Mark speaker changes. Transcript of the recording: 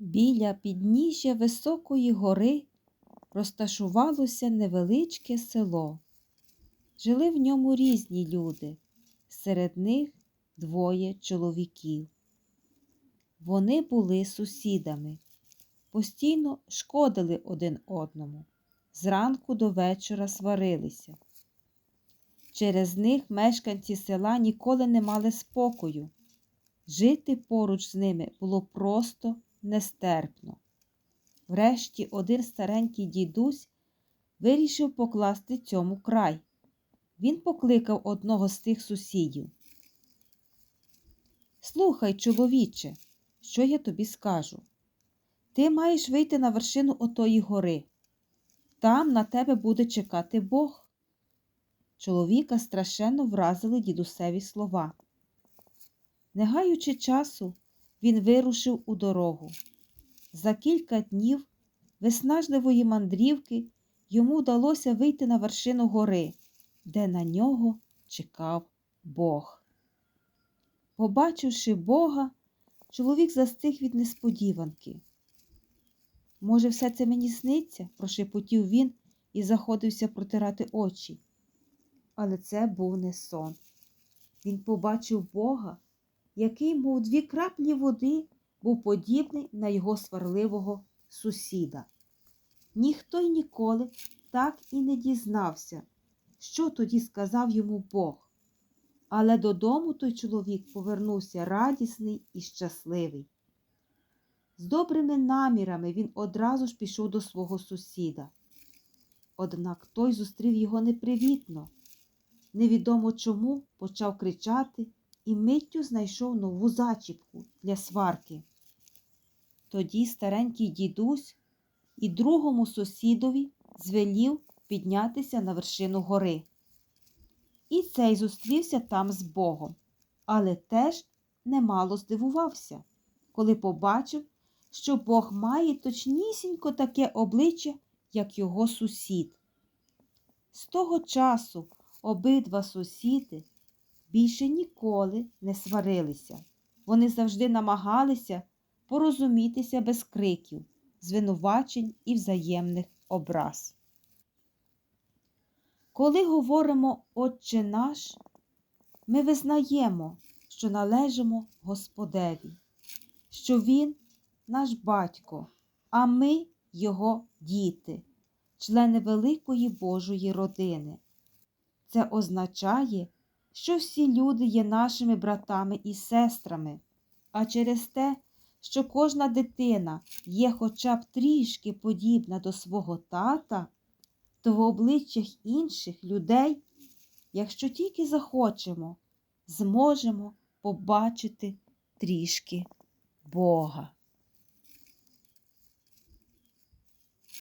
Speaker 1: Біля підніжжя високої гори розташувалося невеличке село. Жили в ньому різні люди, серед них двоє чоловіків. Вони були сусідами, постійно шкодили один одному, зранку до вечора сварилися. Через них мешканці села ніколи не мали спокою. Жити поруч з ними було просто нестерпно. Врешті один старенький дідусь вирішив покласти цьому край. Він покликав одного з тих сусідів. Слухай, чоловіче, що я тобі скажу? Ти маєш вийти на вершину отої гори. Там на тебе буде чекати Бог. Чоловіка страшенно вразили дідусеві слова. Не гаючи часу, він вирушив у дорогу. За кілька днів виснажливої мандрівки йому вдалося вийти на вершину гори, де на нього чекав Бог. Побачивши Бога, чоловік застиг від несподіванки. Може, все це мені сниться? прошепотів він і заходився протирати очі. Але це був не сон. Він побачив Бога, який, мов дві краплі води, був подібний на його сварливого сусіда. Ніхто й ніколи так і не дізнався, що тоді сказав йому Бог. Але додому той чоловік повернувся радісний і щасливий. З добрими намірами він одразу ж пішов до свого сусіда. Однак той зустрів його непривітно. Невідомо чому почав кричати і миттю знайшов нову зачіпку для сварки. Тоді старенький дідусь і другому сусідові звелів піднятися на вершину гори. І цей зустрівся там з Богом, але теж немало здивувався, коли побачив, що Бог має точнісінько таке обличчя, як його сусід. З того часу обидва сусіди більше ніколи не сварилися. Вони завжди намагалися порозумітися без криків, звинувачень і взаємних образ. Коли говоримо Отче наш, ми визнаємо, що належимо Господеві, що Він наш батько, а ми Його діти, члени великої Божої родини. Це означає, що всі люди є нашими братами і сестрами, а через те, що кожна дитина є хоча б трішки подібна до свого тата, то в обличчях інших людей, якщо тільки захочемо, зможемо побачити трішки Бога.